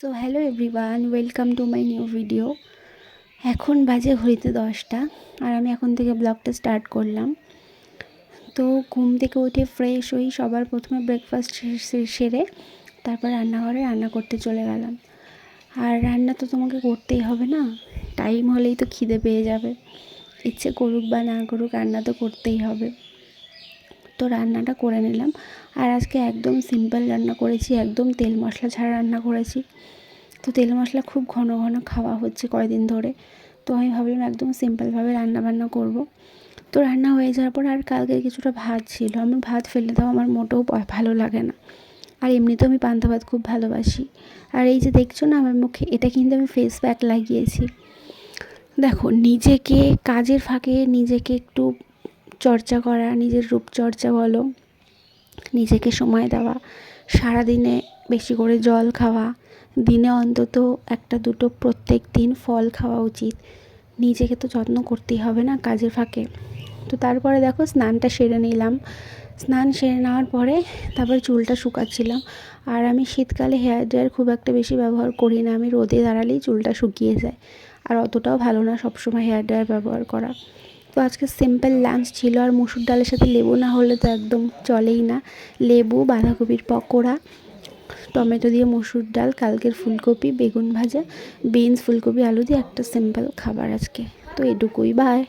তো hello everyone welcome to my new video এখন বাজে ঘড়িতে দশটা আর আমি এখন থেকে ব্লগটা স্টার্ট করলাম। তো ঘুম থেকে উঠে ফ্রেশ হই, সবার প্রথমে ব্রেকফাস্ট সেরে তারপর রান্নাঘরে রান্না করতে চলে গেলাম। আর রান্না তো তোমাকে করতেই হবে না টাইম হলেই তো খিদে পেয়ে যাবে। ইচ্ছে করুক বা না করুক, রান্না তো করতেই হবে। তো রান্নাটা করে নিলাম। আর আজকে একদম সিম্পল রান্না করেছি, একদম তেল মশলা ছাড়া রান্না করেছি। তো তেল মশলা খুব ঘন ঘন খাওয়া হচ্ছে কয়দিন ধরে। তো আমি ভাবলাম একদম সিম্পলভাবে রান্না বান্না করব। তো রান্না হয়ে যাওয়ার পর আর কালকে কিছুটা ভাত ছিল। আমার ভাত ফেলে দাও, আমার মোটেও ভালো লাগে না। আর এমনিতেও আমি পান্তা ভাত খুব ভালোবাসি। আর এই যে দেখছ না আমার মুখে, এটা কিন্তু আমি ফেস প্যাক লাগিয়েছি। দেখো, নিজেকে কাজের ফাঁকে নিজেকে একটু চর্চা করা, নিজের রূপচর্চা বলো, নিজেকে সময় দেওয়া, সারাদিনে বেশি করে জল খাওয়া, দিনে অন্তত একটা দুটো প্রত্যেক দিন ফল খাওয়া উচিত। নিজেকে তো যত্ন করতেই হবে না কাজের ফাঁকে। তো তারপরে দেখো স্নানটা সেরে নিলাম। স্নান সেরে নেওয়ার পরে তারপর চুলটা শুকাচ্ছিলাম। আর আমি শীতকালে হেয়ার ড্রায়ার খুব একটা বেশি ব্যবহার করি না, আমি রোদে দাঁড়ালেই চুলটা শুকিয়ে যায়। আর অতটাও ভালো না সবসময় হেয়ার ড্রায়ার ব্যবহার করা। তো আজকে সিম্পল লাঞ্চ ছিল আর মুসুর ডালের সাথে লেবু না হলে তো একদম চলেই না। লেবু, বাঁধাকপির পকোড়া, টমেটো দিয়ে মসুর ডাল, কালকের ফুলকপি, বেগুন ভাজা, বিনস, ফুলকপি, আলু দিয়ে একটা সিম্পল খাবার আজকে। তো এটুকুই বাই